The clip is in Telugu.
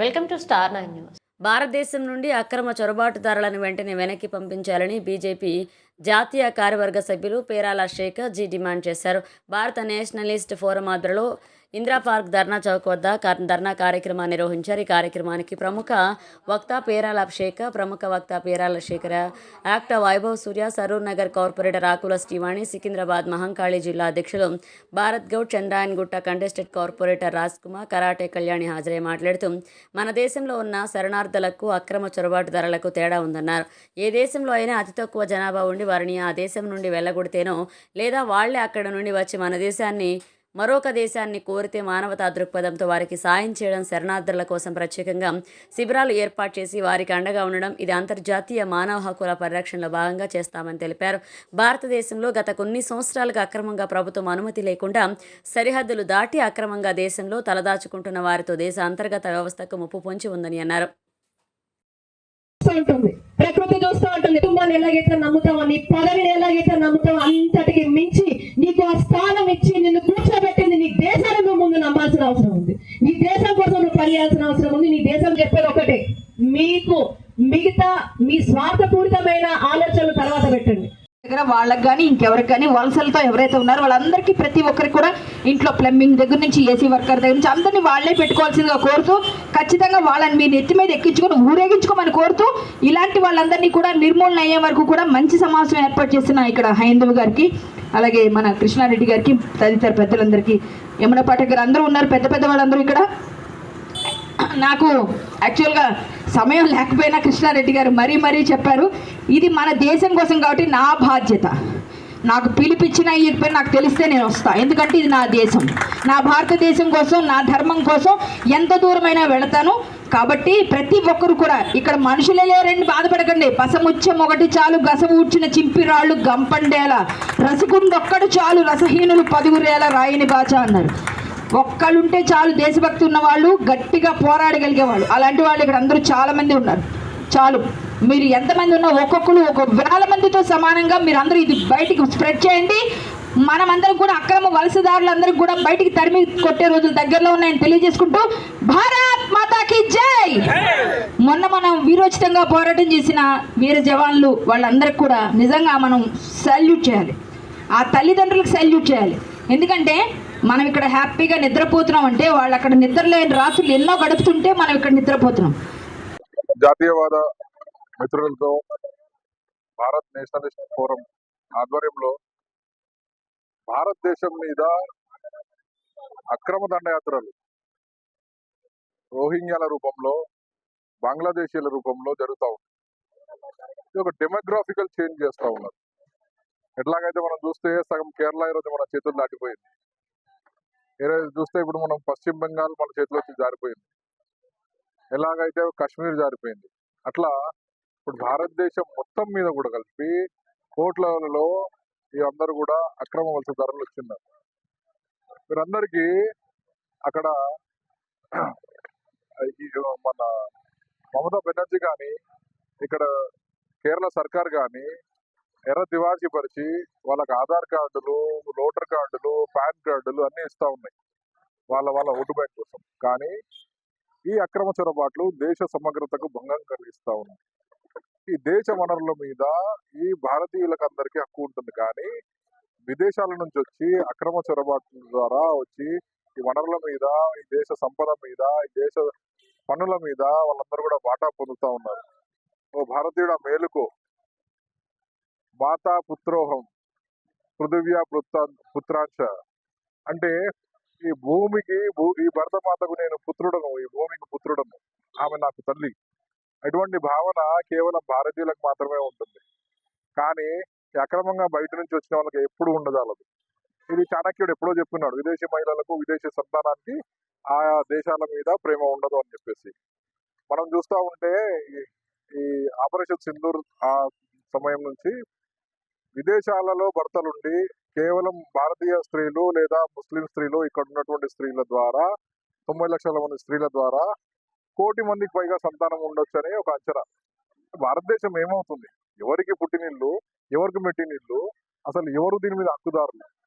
Welcome to star nine news. భారతదేశం నుండి అక్రమ చొరబాటుదారులను వెంటనే వెనక్కి పంపించాలని బీజేపీ జాతీయ కార్యవర్గ సభ్యులు పేరాల శేఖర్ జీ డిమాండ్ చేశారు. భారత నేషనలిస్ట్ ఫోరం ఆధ్వర్యంలో ఇందిరా పార్క్ ధర్నా చౌక్ వద్ద ధర్నా కార్యక్రమాన్ని నిర్వహించారు. ఈ కార్యక్రమానికి ప్రముఖ వక్త పేరాల శేఖర్ ప్రముఖ వక్త పేరాల శేఖర యాక్టర్ వైభవ్ సూర్య సరూర్ నగర్ కార్పొరేటర్ ఆకుల శ్రీవాణి సికింద్రాబాద్ మహంకాళి జిల్లా అధ్యక్షులు Bharat Goud Chandrayan Gutta contested corporator Raj Kumar karate Kalyani హాజరై మాట్లాడుతూ మన దేశంలో ఉన్న శరణార్థులకు అక్రమ చొరబాటు ధరలకు తేడా ఉందన్నారు. ఏ దేశంలో అయినా అతి తక్కువ జనాభా ఉండి వారిని ఆ దేశం నుండి వెళ్ళగొడితేనో లేదా వాళ్ళే అక్కడ నుండి వచ్చి మన దేశాన్ని మరొక దేశాన్ని కోరితే మానవతా దృక్పథంతో వారికి సాయం చేయడం శరణార్థుల కోసం ప్రత్యేకంగా శిబిరాలు ఏర్పాటు చేసి వారికి అండగా ఉండడం ఇది అంతర్జాతీయ మానవ హక్కుల పరిరక్షణలో భాగంగా చేస్తామని తెలిపారు. భారతదేశంలో గత కొన్ని సంవత్సరాలుగా అక్రమంగా ప్రభుత్వం అనుమతి లేకుండా సరిహద్దులు దాటి అక్రమంగా దేశంలో తలదాచుకుంటున్న వారితో దేశ అంతర్గత వ్యవస్థకు ముప్పు పొంచి ఉందని అన్నారు. ఉంటుంది ప్రకృతి చూస్తూ ఉంటుంది. కుటుంబాన్ని ఎలాగైతే నమ్ముతావో నీ పదవిని ఎలాగైతే నమ్ముతావో అంతటికి మించి నీకు ఆ స్థానం ఇచ్చి నిన్ను కూర్చోబెట్టి అవసరం ఉంది. నీ దేశం కోసం నువ్వు పనిచేయాల్సిన అవసరం ఉంది. నీ దేశం చెప్పేది ఒకటే. మీకు మిగతా మీ స్వార్థపూరితమైన ఆలోచనలు తర్వాత పెట్టండి. దగ్గర వాళ్ళకి కానీ ఇంకెవరికి కానీ వలసలతో ఎవరైతే ఉన్నారో వాళ్ళందరికీ ప్రతి ఒక్కరికి కూడా ఇంట్లో ప్లంబింగ్ దగ్గర నుంచి ఏసీ వర్కర్ దగ్గర నుంచి అందరినీ వాళ్ళే పెట్టుకోవాల్సిందిగా కోరుతూ ఖచ్చితంగా వాళ్ళని మీ నెత్తి మీద ఎక్కించుకొని ఊరేగించుకోమని కోరుతూ ఇలాంటి వాళ్ళందరినీ కూడా నిర్మూలన అయ్యే వరకు కూడా మంచి సమావేశం ఏర్పాటు చేసిన ఇక్కడ హైందవ్ గారికి. అలాగే మన కృష్ణారెడ్డి గారికి తదితర పెద్దలందరికీ యమున పాఠక్ అందరూ ఉన్నారు పెద్ద పెద్ద వాళ్ళందరూ ఇక్కడ. నాకు యాక్చువల్గా సమయం లేకపోయినా కృష్ణారెడ్డి గారు మరీ మరీ చెప్పారు ఇది మన దేశం కోసం కాబట్టి నా బాధ్యత. నాకు పిలిపించిన ఇకపోయినా నాకు తెలిస్తే నేను వస్తాను ఎందుకంటే ఇది నా దేశం. నా భారతదేశం కోసం నా ధర్మం కోసం ఎంత దూరమైనా వెళతాను కాబట్టి ప్రతి ఒక్కరు కూడా ఇక్కడ మనుషులే లేరండి బాధపడకండి. పసముచ్చం ఒకటి చాలు గస ఊడ్చిన చింపిరాళ్ళు గంపండేల. రసగుండొక్కడు చాలు రసహీనులు పదుగురేల రాయిని బాచ అన్నారు. ఒక్కళ్ళుంటే చాలు దేశభక్తి ఉన్న వాళ్ళు గట్టిగా పోరాడగలిగేవాళ్ళు. అలాంటి వాళ్ళు ఇక్కడ అందరూ చాలా మంది ఉన్నారు. చాలు. మీరు ఎంతమంది ఉన్నా ఒక్కొక్కరు ఒక వేల మందితో సమానంగా మీరు అందరూ ఇది బయటికి స్ప్రెడ్ చేయండి. మనమందరం కూడా అక్రమ వలసదారులందరికీ కూడా బయటికి తరిమి కొట్టే రోజులు దగ్గరలో ఉన్నాయని తెలియజేసుకుంటూ భారత్ మాతాకి జై! మొన్న మనం వీరోచితంగా పోరాటం చేసిన వీర జవాన్లు వాళ్ళందరికీ కూడా నిజంగా మనం సాల్యూట్ చేయాలి. ఆ తల్లిదండ్రులకు సాల్యూట్ చేయాలి. ఎందుకంటే మనం ఇక్కడ హ్యాపీగా నిద్రపోతున్నాం అంటే వాళ్ళు అక్కడ నిద్రలేని రాత్రులు ఎన్నో గడుపుతుంటే మనం ఇక్కడ నిద్రపోతున్నాం. జాతీయవాద మిత్రులతో భారత్ నేషనలిస్ట్ ఫోరం ఆధ్వర్యంలో భారతదేశం మీద అక్రమ దండయాత్రలు రోహింగ్యాల రూపంలో బంగ్లాదేశీల రూపంలో జరుగుతూ ఉంది. ఇది ఒక డెమోగ్రాఫికల్ చేంజ్ చేస్తూ ఉన్నారు ఎట్లాగైతే మనం చూస్తే సగం కేరళ ఈరోజు మన చేతులు దాటిపోయింది. ఈరోజు చూస్తే ఇప్పుడు మనం పశ్చిమ బెంగాల్ మన చేతిలో వచ్చి జారిపోయింది. ఎలాగైతే కాశ్మీర్ జారిపోయింది. అట్లా ఇప్పుడు భారతదేశం మొత్తం మీద కూడా కలిపి కోట్లలో ఈ అందరూ కూడా అక్రమ వలసదారులు వచ్చిన్నారు వీరందరికీ అక్కడ మన మమతా బెనర్జీ కానీ ఇక్కడ కేరళ సర్కార్ కానీ ఎర్ర తివాచి పరిచి వాళ్ళకి ఆధార్ కార్డులు ఓటర్ కార్డులు పాన్ కార్డులు అన్ని ఇస్తా ఉన్నాయి. వాళ్ళ వాళ్ళ ఓటు బ్యాంక్ కోసం. కానీ ఈ అక్రమ చొరబాట్లు దేశ సమగ్రతకు భంగం కలిగిస్తా ఉన్నాయి. ఈ దేశ వనరుల మీద ఈ భారతీయులకు అందరికీ హక్కు ఉంటుంది. కానీ విదేశాల నుంచి వచ్చి అక్రమ చొరబాట్ల ద్వారా వచ్చి ఈ వనరుల మీద ఈ దేశ సంపద మీద ఈ దేశ పనుల మీద వాళ్ళందరూ కూడా వాటా పొందుతా ఉన్నారు. ఓ భారతీయుడ మేలుకో. మాతా పుత్రోహం. పృథివ్యా పుత్ర పుత్రాంశ. అంటే ఈ భూమికి భూ- ఈ భరతమాతకు నేను పుత్రుడను ఈ భూమికి పుత్రుడను. ఆమె నాకు తల్లి. అటువంటి భావన కేవలం భారతీయులకు మాత్రమే ఉంటుంది. కానీ అక్రమంగా బయట నుంచి వచ్చిన వాళ్ళకి ఎప్పుడు ఉండదాలదు ఇది చాణక్యుడు ఎప్పుడో చెప్పున్నాడు విదేశీ మహిళలకు విదేశీ సంతానానికి ఆ దేశాల మీద ప్రేమ ఉండదు అని చెప్పేసి. మనం చూస్తా ఉంటే ఈ- ఆపరేషన్ సింధూర్ ఆ సమయం నుంచి విదేశాలలో భర్తలుండి కేవలం భారతీయ స్త్రీలు లేదా ముస్లిం స్త్రీలు ఇక్కడ ఉన్నటువంటి స్త్రీల ద్వారా తొంభై లక్షల మంది స్త్రీల ద్వారా కోటి మందికి పైగా సంతానం ఉండొచ్చు అనే ఒక అంచనా. భారతదేశం ఏమవుతుంది? ఎవరికి పుట్టినిల్లు ఎవరికి మెట్టినిల్లు అసలు ఎవరు దీని మీద హక్కుదారులు?